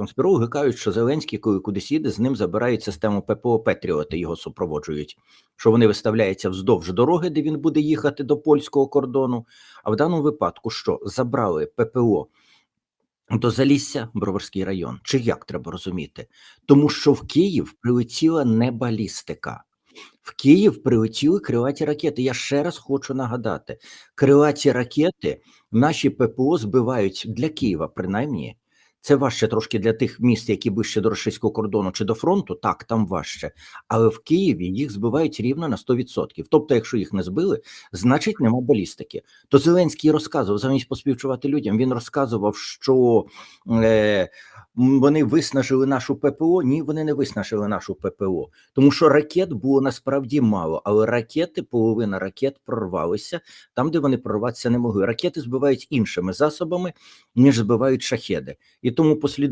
Конспірологи кажуть, що Зеленський, коли кудись їде, з ним забирають систему ППО Петріоти, його супроводжують. Що вони виставляються вздовж дороги, де він буде їхати до польського кордону. А в даному випадку що забрали ППО до Залісся, Броварський район, чи як треба розуміти? Тому що в Київ прилетіла не балістика. В Київ прилетіли крилаті ракети. Я ще раз хочу нагадати: крилаті ракети наші ППО збивають для Києва, принаймні. Це важче трошки для тих міст, які ближче до російського кордону чи до фронту. Так, там важче. Але в Києві їх збивають рівно на 100%. Тобто, якщо їх не збили, значить нема балістики. То Зеленський розказував замість поспівчувати людям. Він розказував, що е, вони виснажили нашу ППО. Ні, вони не виснажили нашу ППО, тому що ракет було насправді мало, але ракети, половина ракет прорвалися там, де вони прорватися не могли. Ракети збивають іншими засобами, ніж збивають шахеди. І тому послід